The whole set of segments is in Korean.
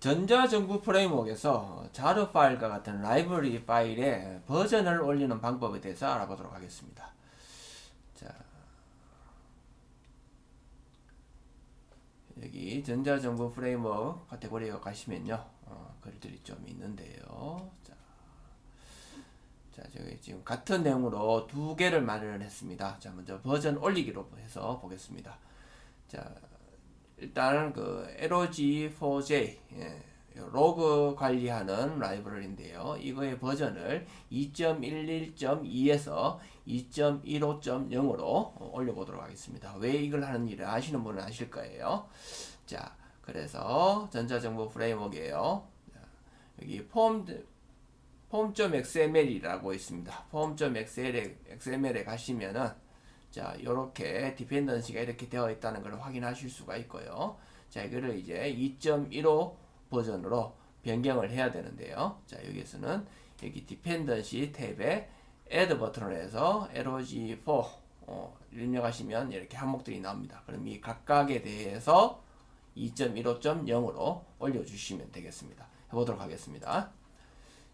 전자정부 프레임워크에서 자르 파일과 같은 라이브러리 파일에 버전을 올리는 방법에 대해서 알아보도록 하겠습니다. 자, 여기 전자정부 프레임워크 카테고리에 가시면요, 어, 글들이 좀 있는데요. 자, 자, 저기 지금 같은 내용으로 두 개를 마련했습니다. 자, 먼저 버전 올리기로 해서 보겠습니다. 자, 일단은 그 LOG4j 예, 로그 관리하는 라이브러리인데요. 이거의 버전을 2.11.2에서 2.15.0으로 올려보도록 하겠습니다. 왜 이걸 하는 일을 아시는 분은 아실 거예요. 자, 그래서 전자정보 프레임워크예요. 자, 여기 폼 폼.xml이라고 있습니다. 폼.xml에 XML에 가시면은 자, 요렇게 디펜던시가 이렇게 되어 있다는 걸 확인하실 수가 있고요. 자, 이거를 이제 2.15 버전으로 변경을 해야 되는데요. 자, 여기에서는 여기 디펜던시 탭에 add 버튼을 해서 log4 어, 입력하시면 이렇게 항목들이 나옵니다. 그럼 이 각각에 대해서 2.15.0으로 올려주시면 되겠습니다. 해보도록 하겠습니다.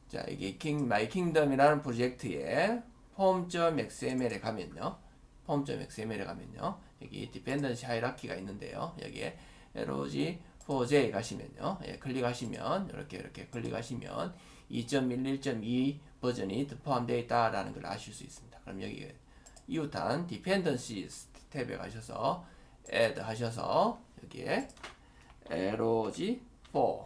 자, 이게 킹, 마이 킹덤이라는 프로젝트에 폼.xml에 가면요. 폼.xml에 가면요. 여기 디펜던시 하이라키가 있는데요. 여기에 log4j 가시면요. 예, 클릭하시면 이렇게 이렇게 클릭하시면 2.11.2 버전이 포함되어 있다라는 걸 아실 수 있습니다. 그럼 여기 이웃한 dependencies 탭에 가셔서 add 하셔서 여기에 log4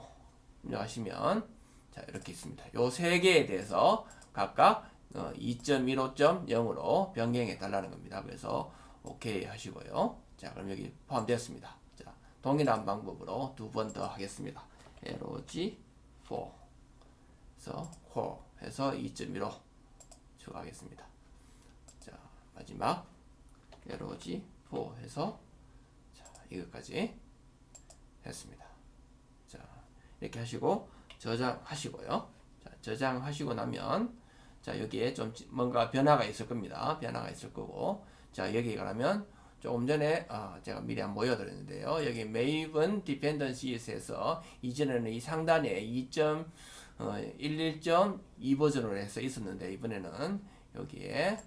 입력하시면 자 이렇게 있습니다. 요 세 개에 대해서 각각 어, 2.15.0으로 변경해 달라는 겁니다. 그래서 오케이 하시고요. 자 그럼 여기 포함되었습니다. 자 동일한 방법으로 두 번 더 하겠습니다. log4 그래서 core 해서 2.15 추가하겠습니다. 자 마지막 log4 해서 자 이것까지 했습니다. 자 이렇게 하시고 저장하시고요. 자, 저장하시고 나면 자 여기에 좀 지- 뭔가 변화가 있을 겁니다. 변화가 있을 거고 자 여기 가면 조금 전에 아, 제가 미리 안 보여드렸는데요. 여기 Maven Dependencies에서 이전에는 이 상단에 2.11.2 버전으로 해서 있었는데 이번에는 여기에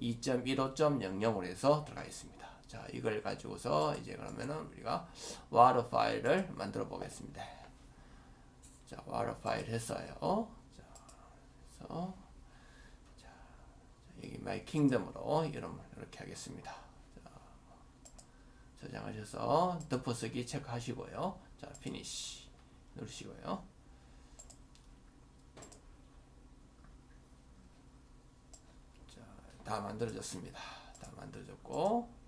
2.15.00으로 해서 들어가 있습니다. 자 이걸 가지고서 이제 그러면은 우리가 와드 파일을 만들어 보겠습니다. 자, 와드 파일 했어요. 자, 그래서 마이 킹덤으로 이름 이렇게 하겠습니다. 자, 저장하셔서 덮어쓰기 체크하시고요. 자, 피니시 누르시고요. 자, 다 만들어졌습니다. 다 만들어졌고 자,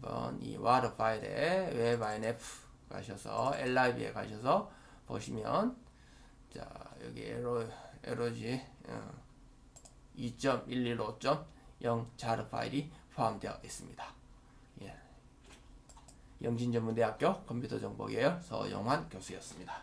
한번 이 와드 파일에 웹 INF 가셔서 live에 가셔서 보시면 자 여기 에로 에로지 어, 2.115.0 자르 파일이 포함되어 있습니다. 예. 영진전문대학교 컴퓨터 정보 계열 서영환 교수였습니다.